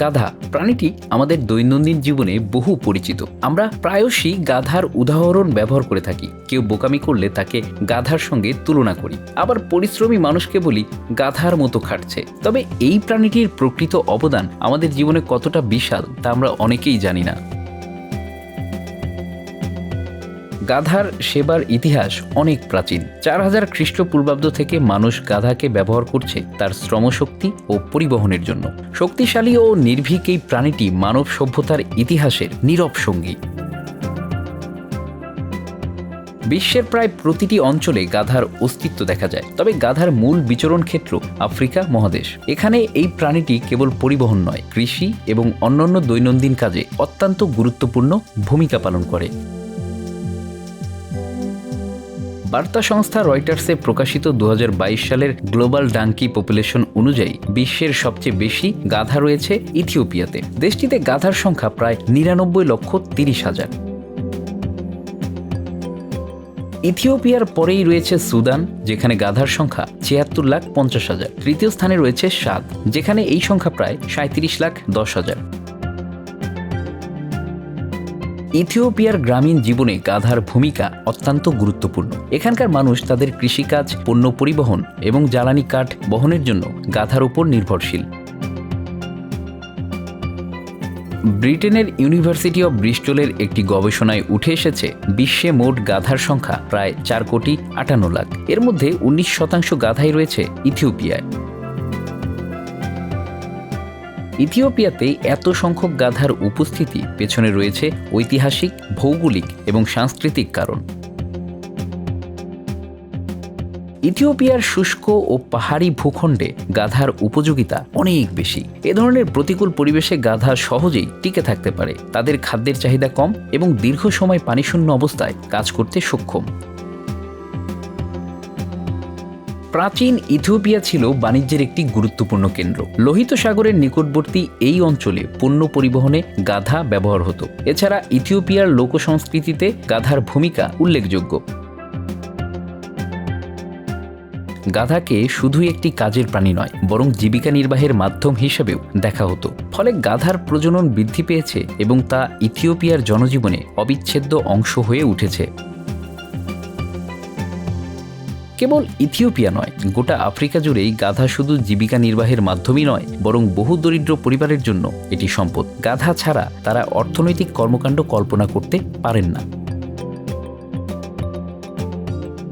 গাধা। প্রাণীটি আমাদের দৈনন্দিন জীবনে বহু পরিচিত। আমরা প্রায়শই গাধার উদাহরণ ব্যবহার করে থাকি। কেউ বোকামি করলে তাকে গাধার সঙ্গে তুলনা করি। আবার পরিশ্রমী মানুষকে বলি, গাধার মতো খাটছে। তবে এই প্রাণীটির প্রকৃত অবদান আমাদের জীবনে কতটা বিশাল, তা আমরা অনেকেই জানি না। গাধার সেবার ইতিহাস অনেক প্রাচীন। চার হাজার খ্রিস্টপূর্বাব্দ থেকে মানুষ গাধাকে ব্যবহার করছে তার শ্রমশক্তি ও পরিবহনের জন্য। শক্তিশালী ও নির্ভীক এই প্রাণীটি মানব সভ্যতার ইতিহাসের নীরব সঙ্গী। বিশ্বের প্রায় প্রতিটি অঞ্চলে গাধার অস্তিত্ব দেখা যায়। তবে গাধার মূল বিচরণ ক্ষেত্র আফ্রিকা মহাদেশ। এখানে এই প্রাণীটি কেবল পরিবহন নয়, কৃষি এবং অন্যান্য দৈনন্দিন কাজে অত্যন্ত গুরুত্বপূর্ণ ভূমিকা পালন করে। বার্তা সংস্থা রয়টার্সে প্রকাশিত দু হাজার বাইশ সালের গ্লোবাল ডাঙ্কি পপুলেশন অনুযায়ী বিশ্বের সবচেয়ে বেশি গাধা রয়েছে ইথিওপিয়াতে। দেশটিতে গাধার সংখ্যা প্রায় নিরানব্বই লক্ষ তিরিশ হাজার। ইথিওপিয়ার পরেই রয়েছে সুদান, যেখানে গাধার সংখ্যা ছিয়াত্তর লাখ পঞ্চাশ হাজার। তৃতীয় স্থানে রয়েছে সাদ, যেখানে এই সংখ্যা প্রায় সাঁত্রিশ লাখ দশ হাজার। ইথিওপিয়ার গ্রামীণ জীবনে গাধার ভূমিকা অত্যন্ত গুরুত্বপূর্ণ। এখানকার মানুষ তাদের কৃষিকাজ, পণ্য পরিবহন এবং জ্বালানি কাঠ বহনের জন্য গাধার উপর নির্ভরশীল। ব্রিটেনের ইউনিভার্সিটি অব ব্রিস্টলের একটি গবেষণায় উঠে এসেছে, বিশ্বে মোট গাধার সংখ্যা প্রায় চার কোটি আটান্ন লাখ। এর মধ্যে উনিশ শতাংশ গাধাই রয়েছে ইথিওপিয়ায়। ইথিওপিয়াতে এত সংখ্যক গাধার উপস্থিতি পেছনে রয়েছে ঐতিহাসিক, ভৌগোলিক এবং সাংস্কৃতিক কারণ। ইথিওপিয়ার শুষ্ক ও পাহাড়ি ভূখণ্ডে গাধার উপযোগিতা অনেক বেশি। এ ধরনের প্রতিকূল পরিবেশে গাধা সহজেই টিকে থাকতে পারে। তাদের খাদ্যের চাহিদা কম এবং দীর্ঘ সময় পানিশূন্য অবস্থায় কাজ করতে সক্ষম। প্রাচীন ইথিওপিয়া ছিল বাণিজ্যের একটি গুরুত্বপূর্ণ কেন্দ্র। লোহিত সাগরের নিকটবর্তী এই অঞ্চলে পণ্য পরিবহনে গাধা ব্যবহার হতো। এছাড়া ইথিওপিয়ার লোক সংস্কৃতিতে গাধার ভূমিকা উল্লেখযোগ্য। গাধাকে শুধুই একটি কাজের প্রাণী নয়, বরং জীবিকা নির্বাহের মাধ্যম হিসেবেও দেখা হতো। ফলে গাধার প্রজনন বৃদ্ধি পেয়েছে এবং তা ইথিওপিয়ার জনজীবনে অবিচ্ছেদ্য অংশ হয়ে উঠেছে। কেবল ইথিওপিয়া নয়, গোটা আফ্রিকা জুড়েই গাধা শুধু জীবিকা নির্বাহের মাধ্যমই নয়, বরং বহু দরিদ্র পরিবারের জন্য এটি সম্পদ। গাধা ছাড়া তারা অর্থনৈতিক কর্মকাণ্ড কল্পনা করতে পারেন না।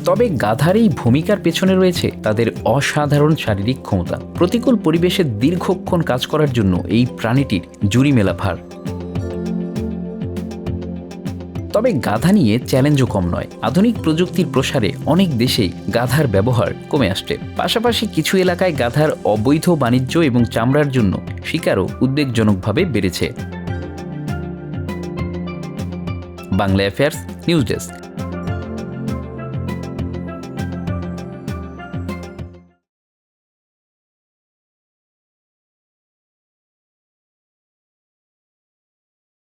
তবে গাধার এই ভূমিকার পেছনে রয়েছে তাদের অসাধারণ শারীরিক ক্ষমতা। প্রতিকূল পরিবেশে দীর্ঘক্ষণ কাজ করার জন্য এই প্রাণীটির জুরি মেলা ভার। তবে গাধা নিয়ে চ্যালেঞ্জও কম নয়। আধুনিক প্রযুক্তির প্রসারে অনেক দেশেই গাধার ব্যবহার কমে আসছে। পাশাপাশি কিছু এলাকায় গাধার অবৈধ বাণিজ্য এবং চামড়ার জন্য শিকারও উদ্বেগজনকভাবে বেড়েছে। Bangla affairs news desk